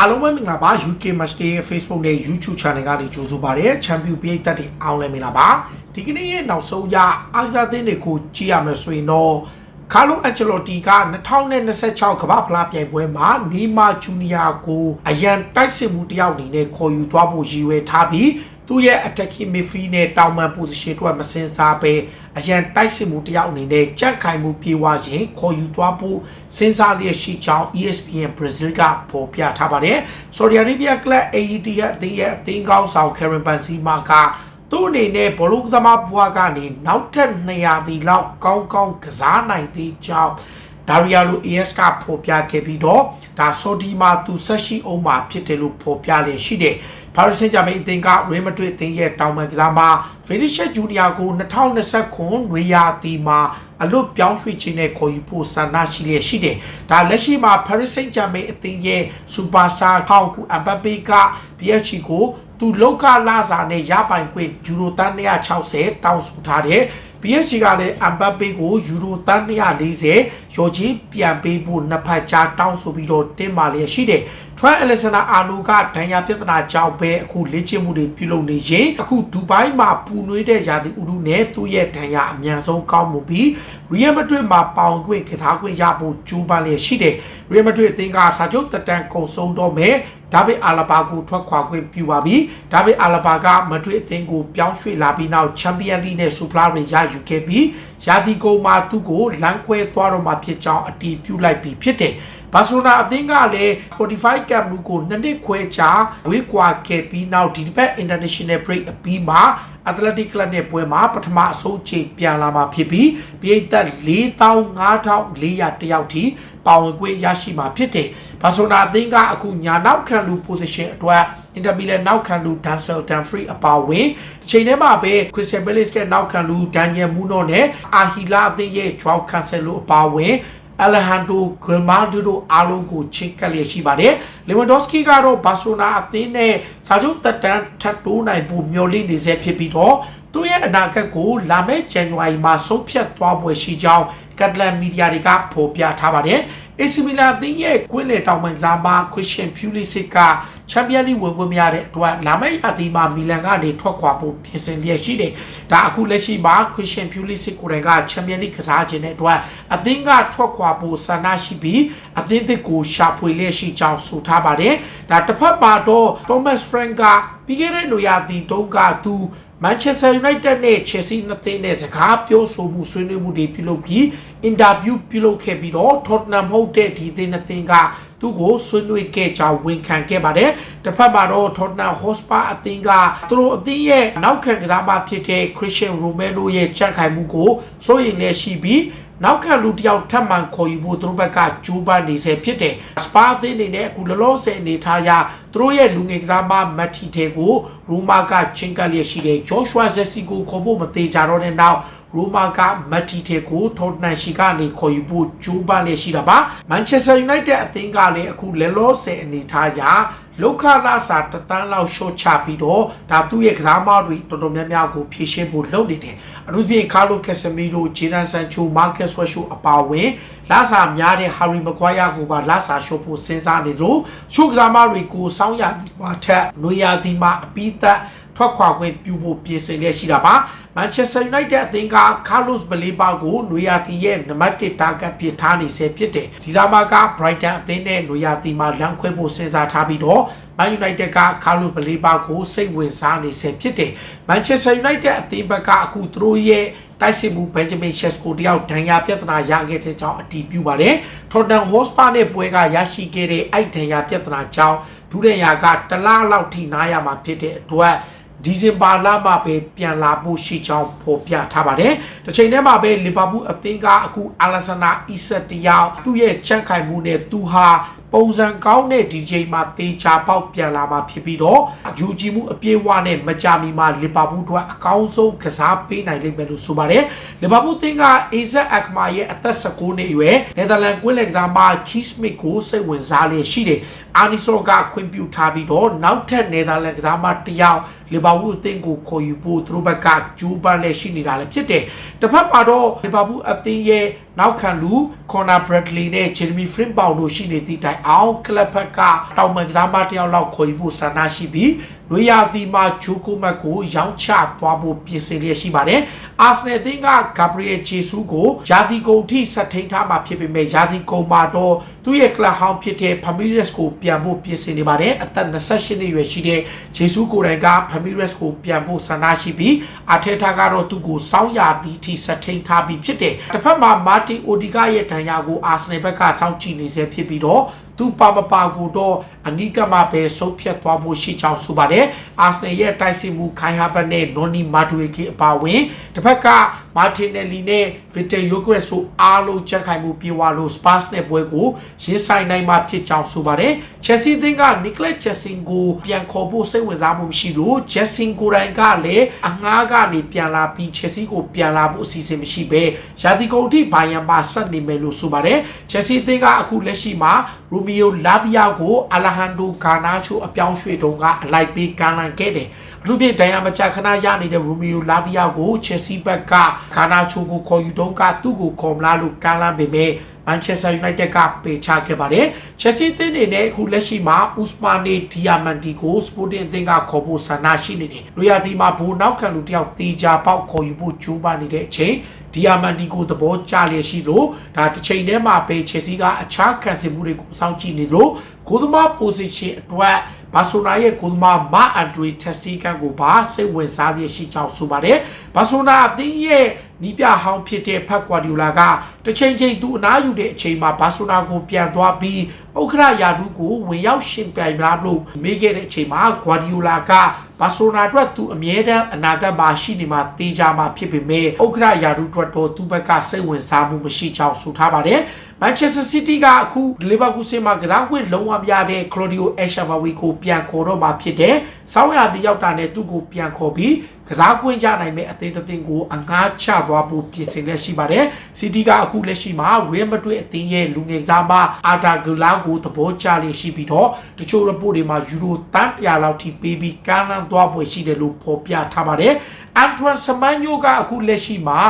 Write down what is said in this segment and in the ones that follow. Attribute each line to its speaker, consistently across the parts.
Speaker 1: အားလုံးပဲမင်္ဂလာပါ UK Match Day ရဲ့ Facebook နဲ့ YouTube Channel ကနေကြိုဆိုပါရစေ။ Champion ပြည်သက်တွေအောင်လည်းမင်္ဂလာပါ။ဒီကနေ့ရဲ့နောက်ဆုံးရအားကစားသင်းတွေကိုကြည့်ရမယ်ဆိုရင်တော့ကာလိုအန်ချယ်လိုတီက2026ကမ္ဘာဖလားပြိုင်ပွဲမှာနီမာဂျူနီယာကိုအရန်တိုက်စစ်မှုတယောက်အနေနဲ့ခေါ်ယူသွားဖို့ရည်ရွယ်ထားပြီး သူ့ရဲ့ attacking midfield နဲ့တောင်ပန် position တို့ကမစင်စားပဲအရန်တိုက်စစ်မှုတယောက်အနေနဲ့ကြက်ခိုင်မှုပြေဝရင်ခေါ်ယူသွားဖို့စဉ်းစားလျက်ရှိကြောင်း ESPN Brazil ကဖော်ပြထားပါတယ်။ Saudi Arabia Club AED ရဲ့အသင်းရဲ့အသင်းကောင်းဆောင် Karen Benzema ကသူ့အနေနဲ့ဘလုံးသမားဘွားကနေနောက်ထပ်200စီလောက်ကောင်းကောင်းကစားနိုင်သေးကြောင်း ဒါရီယာလို AS ကဖော်ပြခဲ့ပြီးတော့ဒါဆော်ဒီမှာသူဆက်ရှိအောင်မှာဖြစ်တယ်လို့ဖော်ပြလျက်ရှိတယ်။ပါရီစင်ဂျာမိန်အသင်းကရီမက်ဒရစ်အသင်းရဲ့တောင်ပန်ကစားမှာဗီနီရှက်ဂျူနီယာကို2020ခုနွေရာသီမှာအလွတ်ပြောင်းရွှေ့ခြင်းနဲ့ခေါ်ယူဖို့ဆန္ဒရှိလျက်ရှိတယ်။ဒါလက်ရှိမှာ Paris Saint-Germain အသင်းရဲ့စူပါစတာဟောက်ကူအမ်ဘပေက PSG ကိုသူလောက်ကလာစာနဲ့ရပိုင်ခွင့်ယူရိုတန်း160တောင်းဆိုထားတယ်။ PSG ကလည်းအမ်ဘပေကိုယူရိုတန်း140ရော်ချင်းပြန်ပေးဖို့နှစ်ဖက်ကြားတောင်းဆိုပြီးတော့တင်းမာလျက်ရှိတယ်။ Trent Alexander Arnold ကဒဏ်ရာပြဿနာကြောင့်ပဲအခုလေ့ကျင့်မှုတွေပြုလုပ်နေရင်အခုဒူဘိုင်းမှာပူနွေးတဲ့ရာသီဥတုနဲ့သူ့ရဲ့ဒဏ်ရာအများဆုံးကောင်းမှုပြီး Real Madrid မှာပေါင်ခွင့်ကစားခွင့်ရဖို့ကြိုးပမ်းလျက်ရှိတယ်။ Real Madrid အသင်းကစာချုပ်တက်တန်းကုန်ဆုံးတော့မယ် ဒါဗစ်အာလဘာကိုထွက်ခွာခွင့်ပြုပါပြီဒါဗစ်အာလဘာကမဒရစ်အသင်းကိုပြောင်းရွှေ့လာပြီးနောက်ချန်ပီယံလိနဲ့ဆူဖလာတွေရယူခဲ့ပြီးရာသီကုန်မှာသူ့ကိုလမ်းခွဲသွားတော့မှာဖြစ်ကြောင်းအတည်ပြုလိုက်ပြီးဖြစ်တယ်ဘာစီလိုနာအသင်းကလည်း45 Camp Nou ကိုနှစ်နှစ်ခွဲကြာဝေးကွာခဲ့ပြီးနောက်ဒီဘက် International Break အပြီးမှာ Athletic Club နဲ့ပွဲမှာပထမအဆုံးချိန်ပြန်လာမှာဖြစ်ပြီးပြည်သက်45,400တယောက်ထိပါဝင်ခွင့်ရရှိမှာဖြစ်တယ်။ဘာဆိုနာအသင်းကအခုညာနောက်ခံလူ position အတွက်အင်တာမီလန်နောက်ခံလူ Dancel Danfrey အပါဝင်အချိန်ထဲမှာပဲ Christian Palace ကနောက်ခံလူ Daniel Muno နဲ့ Ahila အသင်းရဲ့ Joao Cancelo အပါဝင် အလဟန်တိုဂရမာဒိုတို့အားလုံးကိုချစ်ကပ်လျက်ရှိပါတယ်။လီဝန်ဒေါစကီကတော့ဘာဆိုနာအသင်းနဲ့စာချုပ်တက်တန်းထပ်တိုးနိုင်ဖို့မျှော်လင့်နေစေဖြစ်ပြီးတော့ သူ့ရဲ့အနာဂတ်ကိုလာမယ့်ဇန်နဝါရီမှာဆုံးဖြတ်သွားပွဲရှိကြောင်းကတ်လန်မီဒီယာတွေကဖော်ပြထားပါတယ်။ AC Milan အသင်းရဲ့ကွင်းလေတောင်ပန်ကစားမ Christian Pulisic ကချန်ပီယံလိဝင်ခွင့်မရတဲ့အတွက်လာမယ့်ရာသီမှာမီလန်ကနေထွက်ခွာဖို့ပြင်ဆင်လျက်ရှိတယ်။ဒါအခုလက်ရှိမှာ Christian Pulisic ကိုယ်တိုင်ကချန်ပီယံလိကစားခြင်းတဲ့အတွက်အသင်းကထွက်ခွာဖို့ဆန္ဒရှိပြီးအသင်းသစ်ကိုရှာဖွေလျက်ရှိကြောင်းဆိုထားပါတယ်။ဒါတစ်ဖက်မှာတော့ Thomas Frank ကပြီးခဲ့တဲ့နွေရာသီတုန်းကသူ Manchester United နဲ့ Chelsea နှစ်သင်းနဲ့စကားပြောဆိုမှုဆွေးနွေးမှုတွေပြုလုပ်ပြီးအင်တာဗျူးပြုလုပ်ခဲ့ပြီးတော့ Tottenham ဟုတ်တဲ့ဒီသင်းနှစ်သင်းကသူ့ကိုဆွေးနွေးခဲ့ကြောင်းဝန်ခံခဲ့ပါတယ်။တစ်ဖက်မှာတော့ Tottenham Hotspur အသင်းကသူတို့အသင်းရဲ့နောက်ခံကစားမဖြစ်တဲ့ Christian Romero ရဲ့ချက်ခိုင်မှုကိုစိုးရိမ်နေရှိပြီး နောက်ခံလူတယောက်ထပ်မံခေါ်ယူဖို့သူတို့ဘက်ကကြိုးပမ်းနေစေဖြစ်တယ်။စပါအသင်းအနေနဲ့အခုလောလောဆယ်အနေထားရသူတို့ရဲ့လူငယ်ကစားမမတ်တီတေကိုရိုမာကချင်းကလျက်ရှိတဲ့ဂျော့ရှွာဇက်စီကိုခေါ်ဖို့မသေးကြတော့တဲ့နောက် ရိုမာကမတ်တီတေကိုထော်တနန်ရှိကနေခေါ်ယူဖို့ကြိုးပမ်းလျက်ရှိတာပါမန်ချက်စတာယူနိုက်တက်အသင်းကလည်းအခုလောလောဆယ်အနေထားရလောက်ခလာစာတတန်းလောက်ရှော့ချပြီးတော့ဒါသူ့ရဲ့ကစားမတွေတော်တော်များများကိုဖြည့်ရှင်းဖို့လုပ်နေတယ်အထူးဖြင့်ကာလိုကက်ဆမီရိုဂျေဒန်ဆန်ချိုမာကက်ဆွဲရှိုအပါဝင်လာစာများတဲ့ဟာရီမကွာယာကိုပါလာစာရှော့ဖို့စဉ်းစားနေလို့ချိုကစားမတွေကိုစောင်းရမှာထက်နွေရာသီမှာအပိသက် ထွက်ခွာခွင့်ပြုဖို့ပြင်ဆင်လျက်ရှိတာပါမန်ချက်စတာယူနိုက်တက်အသင်းကကာလော့စ်ဘလီဘာကိုနွေရာသီရဲ့နံပါတ်1တာဂတ်ဖြစ်ထားနေဆဲဖြစ်တယ်ဒီဇာမာကဘရိုက်တန်အသင်းနဲ့နွေရာသီမှာလမ်းခွဲဖို့စဉ်းစားထားပြီးတော့မန်ယူနိုက်တက်ကကာလော့ဘလီဘာကိုစိတ်ဝင်စားနေဆဲဖြစ်တယ်မန်ချက်စတာယူနိုက်တက်အသင်းဘက်ကအခုသူတို့ရဲ့တိုက်စစ်မှုဘန်ဂျမင်ရှက်စကိုတယောက်ဒဏ်ရာပြဿနာရခဲ့တဲ့ကြောင့်အတည်ပြုပါတယ်ထော်တန်ဟော့စပါနဲ့ပွဲကရရှိခဲ့တဲ့အဲ့ဒဏ်ရာပြဿနာကြောင့်ဒုတိယကတလားလောက်ထိနားရမှာဖြစ်တဲ့အတွက် ဒီဇင်ဘာလမှာပဲပြန်လာဖို့ရှိကြောင်းဖော်ပြထားပါတယ်။တစ်ချိန်တည်းမှာပဲလီဗာပူးအသင်းကအခုအာလက်ဆန်နာအီဆက်တယောက်သူ့ရဲ့ချန့်ခိုင်မှုနဲ့သူဟာပုံစံကောင်းတဲ့ဒီချိန်မှာတေချာပေါက်ပြန်လာမှာဖြစ်ပြီးတော့အယူကြည်မှုအပြည့်အဝနဲ့မကြာမီမှာလီဗာပူးတို့အကောင်းဆုံးကစားပေးနိုင်လိမ့်မယ်လို့ဆိုပါတယ်။လီဗာပူးတင်းကအေဇက်အခမာရဲ့အသက်19နှစ်အရွယ်နယ်သာလန်ကွင်းလက်ကစားမခီးစမစ်ကိုစိတ်ဝင်စားလျက်ရှိတယ်။အာနီဆိုကခွင့်ပြုထားပြီးတော့နောက်ထပ်နယ်သာလန်ကစားမတစ်ယောက်လီဗာပူးအသင်းကိုခေါ်ယူဖို့သူတို့ဘက်ကဂျူးပန်းလည်းရှိနေတာလည်းဖြစ်တယ်။တစ်ဖက်မှာတော့လီဗာပူးအသင်းရဲ့နောက်ခံလူကွန်နာဘရက်ဒလီနဲ့ဂျယ်မီဖရင်ပေါင်တို့ရှိနေသည့်တိုင်အောင်ကလပ်ဖက်ကတောင်ပန်ကစားမတစ်ယောက်လောက်ခေါ်ယူဖို့ဆန္ဒရှိပြီးလွေယာတီမာဂျိုကိုမတ်ကိုရောင်းချသွားဖို့ပြင်ဆင်လျက်ရှိပါတယ်။အာဆနယ်အသင်းကဂါဘရီယယ်ဂျေဆူးကိုယာတီကုန်ထိဆက်ထိန်ထားမှာဖြစ်ပေမဲ့ယာတီကုန်မှာတော့သူ့ရဲ့ကလပ်ဟောင်းဖြစ်တဲ့ဖမီရက်စ်ကိုပြန်ဖို့ပြင်ဆင်နေပါတယ်။အသက်28နှစ်ရွယ်ရှိတဲ့ဂျေဆူးကိုယ်တိုင်ကဖမီရက်စ်ကိုပြန်ဖို့ဆန္ဒရှိပြီးအာထေတာကတော့သူ့ကိုစောင်းယာတီထိဆက်ထိန်ထားပြီးဖြစ်တယ်။တစ်ဖက်မှာမာတင်အိုဒီဂါရဲ့ဒဏ်ရာကိုအာဆနယ်ဘက်ကစောင့်ကြည့်နေဆဲဖြစ်ပြီးတော့ သူပါမပါကိုတော့အနီးကမှပဲဆုံးဖြတ်သွားဖို့ရှိကြောင်းဆိုပါတယ်။အာဆနယ်ရဲ့တိုက်စစ်မှုခိုင်ဟာဗတ်နဲ့နော်နီမာဒူရီကီအပါဝင်တစ်ဖက်ကမာတင်နယ်လီနဲ့ဗီတာယိုဂရက်ဆိုအားလုံးချက်ခိုင်မှုပြေဝလို့စပတ်စ်နဲ့ပွဲကိုရင်ဆိုင်နိုင်မှာဖြစ်ကြောင်းဆိုပါတယ်။ချက်စီသင်းကနီကလက်ချက်စင်ကိုပြန်ခေါ်ဖို့စိတ်ဝင်စားမှုမရှိလို့ချက်စင်ကိုတိုင်ကလည်းအငှားကနေပြန်လာပြီးချက်စီကိုပြန်လာဖို့အစီအစဉ်မရှိပဲရာသီကုန်ထိဘိုင်ယန်မှာဆက်နေမယ်လို့ဆိုပါတယ်။ချက်စီသင်းကအခုလက်ရှိမှာရူမီယိုလာဗီယာကိုအလာဟန်ဒိုဂါနာချိုအပြောင်းရွှေ့တုံးကအလိုက်ပေးကန်လန်ခဲ့တယ်။အထူးဖြင့်ဒိုင်ယာမချခဏရနေတဲ့ရူမီယိုလာဗီယာကိုချက်စီဘက်ကဂါနာချိုကိုခေါ်ယူတုံးကသူ့ကိုခေါ်မလားလို့ကန်လန်ပေမဲ့ မန်ချက်စတာယူနိုက်တက်ကပေချခဲ့ပါတယ်။ချက်စီသင်းနေနဲ့အခုလက်ရှိမှာဥစမာနီဒီယာမန်တီကိုစပိုတင်အသင်းကခေါ်ဖို့ဆန္ဒရှိနေတယ်။လူရတီမှာဘူနောက်ခံလူတယောက်တေချာပေါက်ခေါ်ယူဖို့ကြိုးပမ်းနေတဲ့အချိန်ဒီယာမန်တီကိုသဘောကျလျက်ရှိလို့ဒါတစ်ချိန်တည်းမှာပဲချက်စီကအခြားခံစစ်မှုတွေကိုစောင့်ကြည့်နေလို့ဂိုးသမား position အတွက် ဘာဆိုနာရဲ့ကိုသမားမာအန်ဒရီတက်စတီကန်ကိုပါစိတ်ဝင်စားရရှိကြောင်းဆိုပါတယ်ဘာဆိုနာအသင်းရဲ့နီးပြဟောင်းဖြစ်တဲ့ဖက်ကွာဒီယိုလာကတစ်ချိန်ချိန်သူအနားယူတဲ့အချိန်မှာဘာဆိုနာကိုပြန်သွားပြီးဥက္ခရယာဒုကိုဝင်ရောက်ရှင်ပြိုင်မလားလို့မေးခဲ့တဲ့အချိန်မှာဂွာဒီယိုလာက ဘာဆိုနာအတွက်သူအမြဲတမ်းအနာဂတ်မှာရှိနေမှာတေးကြမှာဖြစ်ပေမဲ့ဥက္ခရယာဒုအတွက်တော့သူ့ဘက်ကစိတ်ဝင်စားမှုမရှိကြောင်းဆိုထားပါတယ်မန်ချက်စတာစီးတီးကအခုလီဗာပူးဆင်းမှာကစားခွင့်လုံးဝမရတဲ့ကလိုဒီယိုအက်ရှာဗာဝီကိုပြန်ခေါ်တော့မှာဖြစ်တယ်။စောင်းရသည်ရောက်တာနဲ့သူ့ကိုပြန်ခေါ်ပြီး ကစားကွင်းရနိုင်မဲ့အသင်းတစ်သင်းကိုအငားချသွားဖို့ပြင်ဆင်လက်ရှိပါတယ်။စီတီကအခုလက်ရှိမှာရီမက်ဒရစ်အသင်းရဲ့လူငယ်စားမအာတာဂလာကိုသဘောကျလျက်ရှိပြီးတော့တချို့ report တွေမှာယူရိုတန်100လောက်ထိပေးပြီးကမ်းလှမ်းသွားဖွယ်ရှိတယ်လို့ဖော်ပြထားပါတယ်။အန်တွမ်စမန်ညိုကအခုလက်ရှိမှာ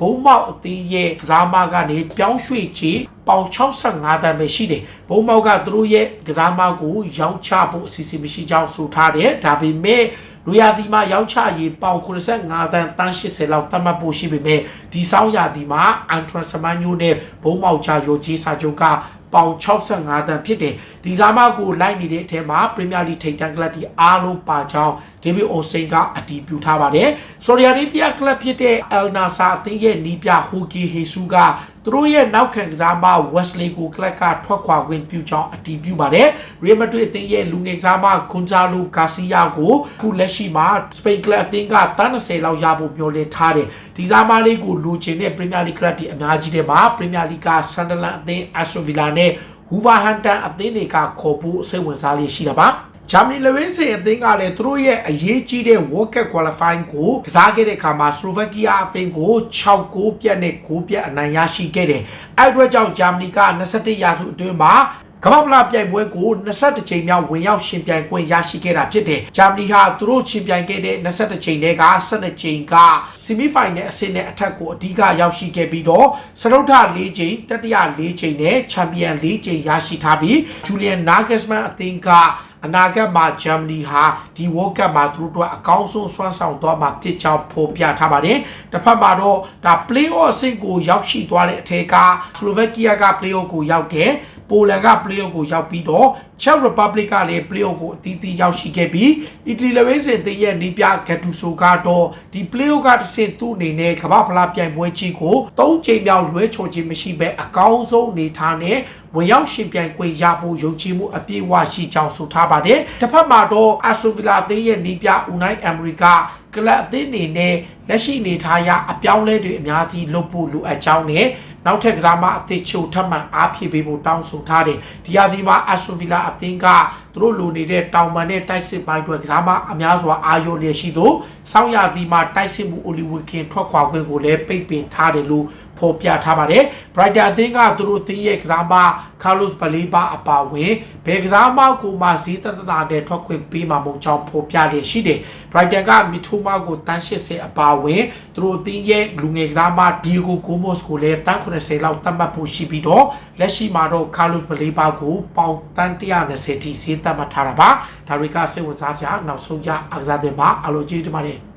Speaker 1: ဘုံမောက်အသင်းရဲ့ကစားမကနေပြောင်းရွှေ့ချေပေါင်65တန်းပဲရှိတယ်ဘုံမောက်ကသူတို့ရဲ့ကစားမကိုရောင်းချဖို့အစီအစဉ်မရှိကြောင်းဆိုထားတယ်ဒါပေမဲ့လူရတီမှာရောင်းချရေးပေါင်85တန်းတန်း80လောက်သတ်မှတ်ဖို့ရှိပေမဲ့ဒီဆောင်ရတီမှာအန်ထရန်စမန်ညိုနဲ့ဘုံမောက်ချရိုကြီးစာချုပ်က ပေါင်65တန်းဖြစ်တယ်ဒီစားမကိုလိုက်နေတဲ့အထက်မှာပရီးမီးယားလိထိပ်တန်းကလပ်တီအားလုံးပါကြောင်းဒေးဗစ်အိုစိန်ကအတည်ပြုထားပါတယ်ဆော်ဒီအာရေဗီးယားကလပ်ဖြစ်တဲ့အယ်နာဆာအသင်းရဲ့နီးပြဟူကီဟေဆူက သူတို့ရဲ့နောက်ခံကစားမဝက်စလီကိုကလပ်ကထွက်ခွာခွင့်ပြုကြောင်းအတည်ပြုပါတယ်ရီမက်ဒရစ်အသင်းရဲ့လူငယ်ကစားမကွန်ဇာလိုဂါစီယာကိုခုလက်ရှိမှာစပိန်ကလပ်အသင်းကတန်း20လောက်ရဖို့မျှော်လင့်ထားတယ်ဒီစားမလေးကိုလူချင်တဲ့ပရီးမီးယားလိကလပ်တီအများကြီးတဲ့မှာပရီးမီးယားလိကဆန်ဒလန်အသင်းအက်စတိုဗီလာနဲ့ဟူဗာဟန်တန်အသင်းတွေကခေါ်ဖို့စိတ်ဝင်စားလေးရှိတာပါ ဂျာမနီလဝင်းစင်အသင်းကလည်းသူတို့ရဲ့အရေးကြီးတဲ့ World Cup Qualifying ကိုကစားခဲ့တဲ့အခါမှာစလိုဗက်ကီးယားအသင်းကို6ဂိုးပြတ်နဲ့ဂိုးပြတ်အနိုင်ရရှိခဲ့တယ်။အဲ့အတွက်ကြောင့်ဂျာမနီက21ရာစုအတွင်းမှာ ကမ္ဘာ့ဖလားပြိုင်ပွဲကို22ချိန်မြောက်ဝင်ရောက်ရှင်ပြိုင်ခွင့်ရရှိခဲ့တာဖြစ်တယ်။ဂျာမနီဟာသူတို့ရှင်ပြိုင်ခဲ့တဲ့22ချိန်တွေက12ချိန်ကဆီမီဖိုင်နယ်အဆင့်နဲ့အထက်ကိုအဓိကရောက်ရှိခဲ့ပြီးတော့စတုထ4ချိန်တတိယ4ချိန်နဲ့ချန်ပီယံ4ချိန်ရရှိထားပြီးဂျူလီယန်နာဂက်စမန်အသင်းကအနာဂတ်မှာဂျာမနီဟာဒီ World Cup မှာသူတို့အတွက်အကောင်းဆုံးစွမ်းဆောင်သွားမှာဖြစ်ကြောင်းဖော်ပြထားပါတယ်။တစ်ဖက်မှာတော့ဒါ Play-off အဆင့်ကိုရောက်ရှိသွားတဲ့အထက်က Slovakia က Play-off ကိုရောက်တယ်။ ပိုလန်က Play-off ကိုရောက်ပြီးတော့ Czech Republic ကလည်း Play-off ကိုအသီးသီးရောက်ရှိခဲ့ပြီး Italy လည်းပဲစင်တဲ့ရဲ့နေပြ Gattuso ကတော့ဒီ Play-off ကတစ်ဆင့်သူ့အနေနဲ့ကမ္ဘာဖလားပြိုင်ပွဲကြီးကို၃ချိန်မြောက်လွဲချော်ခြင်းမရှိဘဲအကောင်းဆုံးအနေထားနဲ့ဝင်ရောက်ရှင်ပြိုင်ခွင့်ရဖို့ယုံကြည်မှုအပြည့်အဝရှိကြောင်းဆိုထားပါတယ်။တစ်ဖက်မှာတော့အာဆိုဗီလာအသင်းရဲ့နီးပြဦးနိုင်အမေရိကကလပ်အသင်းအနေနဲ့လက်ရှိအနေထားရအပြောင်းလဲတွေအများကြီးလုပ်ဖို့လိုအပ်ကြောင်းနဲ့ နောက်ထပ်ကစားမအသစ်ချိုထပ်မံအားဖြည့်ပေးဖို့တောင်းဆိုထားတယ်။ဒီဟာဒီမှာအာဆိုဗီလာအသင်းကသူတို့လိုနေတဲ့တောင်ပန်နဲ့တိုက်စစ်ပိုင်းတွေကစားမအများစွာအာရုံလျက်ရှိသောစောင်းရသည်မှာတိုက်စစ်မှုအိုလီဝီကင်ထွက်ခွာခွင့်ကိုလည်းပိတ်ပင်ထားတယ်လို့ဖော်ပြထားပါတယ်။ Brighton အသင်းကသူတို့အသင်းရဲ့ကစားမ Carlos Baleba အပါအဝင်ဘယ်ကစားမကိုမှဈေးတသက်တာနဲ့ထွက်ခွင့်ပေးမှာမဟုတ်ကြောင်းဖော်ပြလျက်ရှိတယ်။ Brighton ကမီထိုမာကိုတန်း80အပါအဝင်သူတို့အသင်းရဲ့လူငယ်ကစားမ Diego Gomez ကိုလည်းတန်း120လောက်တတ်မှတ်ဖို့ရှိပြီးတော့လက်ရှိမှာတော့ကာလုစ်ဘလေးပါကိုပေါင်တန်း120ထိဈေးသတ်မှတ်ထားတာပါဒါတွေကစိတ်ဝင်စားစရာနောက်ဆုံးကြအားကစားတင်ပါအလိုကြီးတင်ပါတယ်